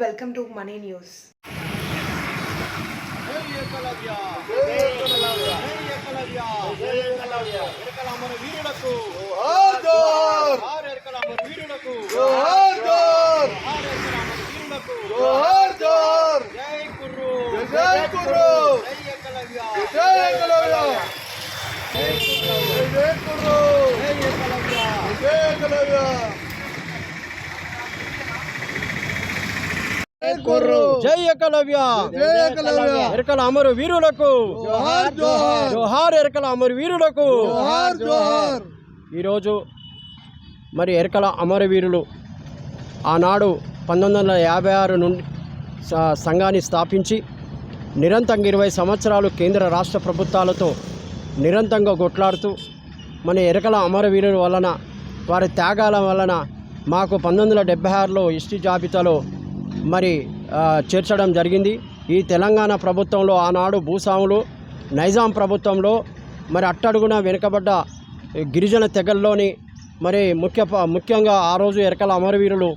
Welcome to money news జై ఏకలవ్య జై ఏకలవ్య జై ఏకలవ్య ఎరకల అమర వీరులకు జోహార్ జోహార్ ఆర్ ఎరకల అమర కుర్రు జై కుర్రు జై జై కుర్రు జై కుర్రు జై జై జై ఏకలవ్య. ఏకలవ్య. ఎరకల అమర వీరులకు. జోహార్ ఎరకల అమర వీరులకు. ఈరోజు మరి ఎరకల అమరవీరులు ఆనాడు పంతొమ్మిది వందల యాభై ఆరు నుండి సంఘాన్ని స్థాపించి నిరంతరంగా ఇరవై సంవత్సరాలు కేంద్ర రాష్ట్ర ప్రభుత్వాలతో నిరంతరంగా కొట్లాడుతూ మన ఎరకల అమరవీరుల వలన వారి త్యాగాల వలన మాకు పంతొమ్మిది వందల డెబ్బై ఆరులో ఎస్టీ జాబితాలో మరి చేర్చడం జరిగింది. ఈ తెలంగాణ ప్రభుత్వంలో ఆనాడు భూస్వాములు నైజాం ప్రభుత్వంలో మరి అట్టడుగున వెనుకబడ్డ ఈ గిరిజన తెగల్లోని మరి ముఖ్య ముఖ్యంగా ఆ రోజు ఎరకల అమరవీరులు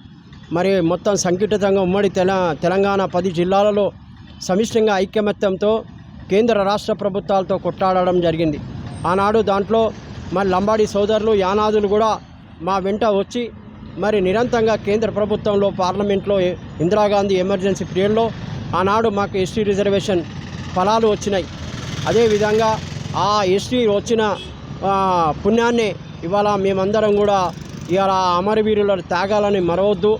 మరి మొత్తం సంఘటితంగా ఉమ్మడి తెల తెలంగాణ పది జిల్లాలలో సమిష్టంగా ఐక్యమత్యంతో కేంద్ర రాష్ట్ర ప్రభుత్వాలతో కొట్టాడడం జరిగింది. ఆనాడు దాంట్లో మరి లంబాడి సోదరులు యానాదులు కూడా మా వెంట వచ్చి మరి నిరంతరంగా కేంద్ర ప్రభుత్వంలో పార్లమెంట్లో ఇందిరాగాంధీ ఎమర్జెన్సీ పీరియడ్లో ఆనాడు మాకు ఎస్టీ రిజర్వేషన్ ఫలాలు వచ్చినాయి. అదేవిధంగా ఆ ఎస్టీ వచ్చిన పుణ్యాన్ని ఇవాళ మేమందరం కూడా ఇవాళ అమరవీరుల త్యాగాలని మరవద్దు.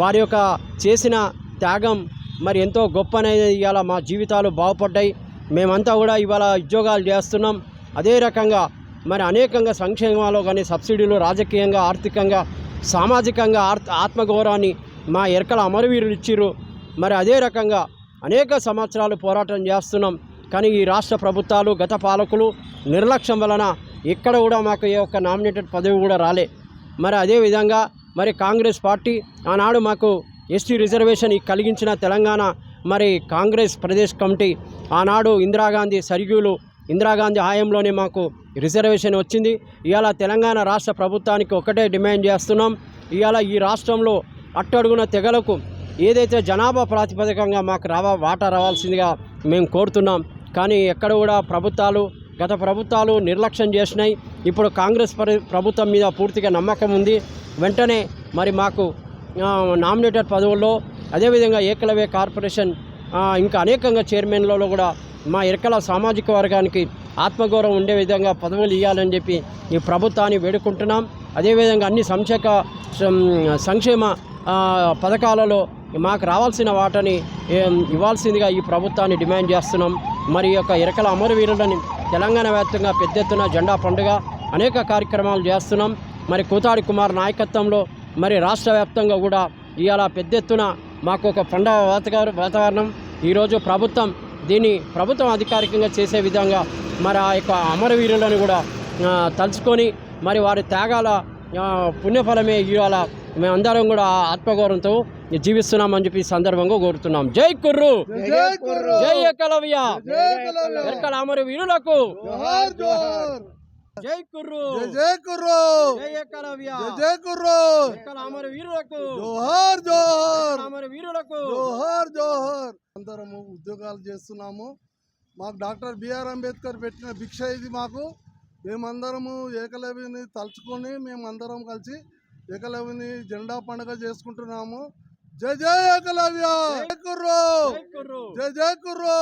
వారి యొక్క చేసిన త్యాగం మరి ఎంతో గొప్ప అనేది ఇవాళ మా జీవితాలు బాగుపడ్డాయి. మేమంతా కూడా ఇవాళ ఉద్యోగాలు చేస్తున్నాం. అదే రకంగా మరి అనేకంగా సంక్షేమాలు కానీ సబ్సిడీలు రాజకీయంగా ఆర్థికంగా సామాజికంగా ఆత్మగౌరవాన్ని మా ఎరకల అమరవీరులు ఇచ్చిర్రు. మరి అదే రకంగా అనేక సంవత్సరాలు పోరాటం చేస్తున్నాం. కానీ ఈ రాష్ట్ర ప్రభుత్వాలు గత పాలకులు నిర్లక్ష్యం వలన ఇక్కడ కూడా మాకు ఏ ఒక్క నామినేటెడ్ పదవి కూడా రాలే. మరి అదేవిధంగా మరి కాంగ్రెస్ పార్టీ ఆనాడు మాకు ఎస్టీ రిజర్వేషన్ కలిగించిన తెలంగాణ మరి కాంగ్రెస్ ప్రదేశ్ కమిటీ ఆనాడు ఇందిరాగాంధీ సరిగ్యులు ఇందిరాగాంధీ హాయంలోనే మాకు రిజర్వేషన్ వచ్చింది. ఇవాళ తెలంగాణ రాష్ట్ర ప్రభుత్వానికి ఒకటే డిమాండ్ చేస్తున్నాం. ఇవాళ ఈ రాష్ట్రంలో అట్టడుగున తెగలకు ఏదైతే జనాభా ప్రాతిపదికంగా మాకు రావా వాటా రావాల్సిందిగా మేము కోరుతున్నాం. కానీ ఎక్కడ కూడా ప్రభుత్వాలు గత ప్రభుత్వాలు నిర్లక్ష్యం చేసినాయి. ఇప్పుడు కాంగ్రెస్ ప్రభుత్వం మీద పూర్తిగా నమ్మకం ఉంది. వెంటనే మరి మాకు నామినేటెడ్ పదవుల్లో అదేవిధంగా ఏకలవ్య కార్పొరేషన్ ఇంకా అనేకంగా చైర్మన్లలో కూడా మా ఇరకల సామాజిక వర్గానికి ఆత్మగౌరవం ఉండే విధంగా పదవులు ఇవ్వాలని చెప్పి ఈ ప్రభుత్వాన్ని వేడుకుంటున్నాం. అదేవిధంగా అన్ని సంక్షేమ సంక్షేమ పథకాలలో మాకు రావాల్సిన వాటని ఇవ్వాల్సిందిగా ఈ ప్రభుత్వాన్ని డిమాండ్ చేస్తున్నాం. మరి యొక్క ఇరకల అమరవీరులని తెలంగాణ వ్యాప్తంగా పెద్ద ఎత్తున జెండా పండుగ అనేక కార్యక్రమాలు చేస్తున్నాం. మరి కూతాడి కుమార్ నాయకత్వంలో మరి రాష్ట్ర వ్యాప్తంగా కూడా ఇవాళ పెద్ద ఎత్తున మాకు ఒక పండగ వాతావరణం. ఈరోజు ప్రభుత్వం దీన్ని ప్రభుత్వం అధికారికంగా చేసే విధంగా మరి ఆ యొక్క అమరవీరులను కూడా తలుచుకొని మరి వారి త్యాగాల పుణ్యఫలమే ఇవాళ మేమందరం కూడా ఆత్మగౌరవంతో జీవిస్తున్నామని చెప్పి ఈ సందర్భంగా కోరుతున్నాం. జై కుర్రు! జై కుర్రు! జై ఏకలవ్య! జై జై కుర్రు. జై కుర్రు. జై ఏకలవ్య. జై జై కుర్రు. ఎరకల అమరవీరులకు జోహార్ జోహార్. అమరవీరులకు జోహార్ జోహార్. అందరము ఉద్యోగాలు చేస్తున్నాము. మాకు డాక్టర్ బిఆర్ అంబేద్కర్ పెట్టిన భిక్ష ఇది మాకు. మేమందరము ఏకలవ్యని తలుచుకొని మేమందరం కలిసి ఏకలవ్యని జెండా పండుగ చేసుకుంటున్నాము. జై జై ఏకలవ్య. జై కుర్రు. జై కుర్రు. జై జై కుర్రు.